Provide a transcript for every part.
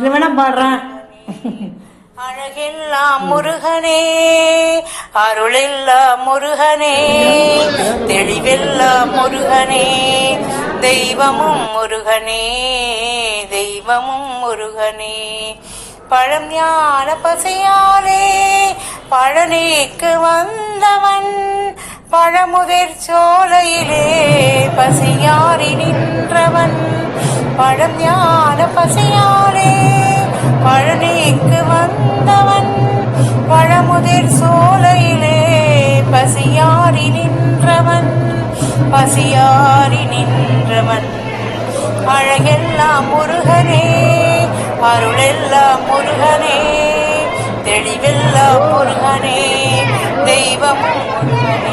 இது வேணா பாடுறேன். அழகெல்லாம் முருகனே அருளெல்லாம் முருகனே தெளிவெல்லாம் முருகனே தெய்வமும் முருகனே தெய்வமும் முருகனே. பழம் ஞான பசையாலே பழனிக்கு வந்தவன் பழமுதிர் சோலையிலே பசியாறி நின்றவன். பழம் ஞான பசியாலே பழனிக்கு வந்தவன் பழமுதிர் சோலையிலே பசியாரி நின்றவன் பசியாரி நின்றவன். அழகெல்லாம் முருகனே அருளெல்லாம் முருகனே தெளிவெல்லாம் முருகனே தெய்வமும் முருகனே.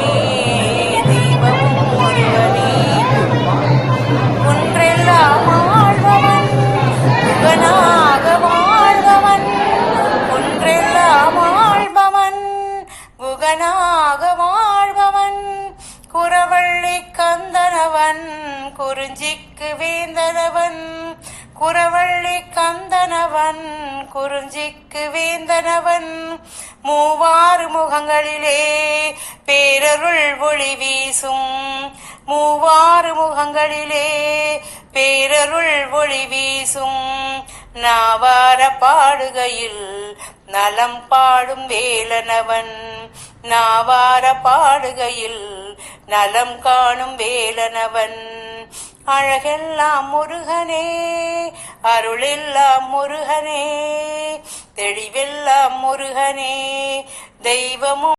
குறவள்ளி கந்தனவன் குறிஞ்சிக்கு வேந்தனவன். குறவள்ளி கந்தனவன் குறிஞ்சிக்கு வேந்தனவன். மூவாறு முகங்களிலே பேரருள் ஒளி வீசும். மூவாறு முகங்களிலே பேரருள் ஒளி வீசும். நாவார பாடுகையில் நலம் பாடும் வேலனவன். நாவார பாடுகையில் நலம் காணும் வேலனவன். அழகெல்லாம் முருகனே அருளெல்லாம் முருகனே தெளிவெல்லாம் முருகனே தெய்வமும்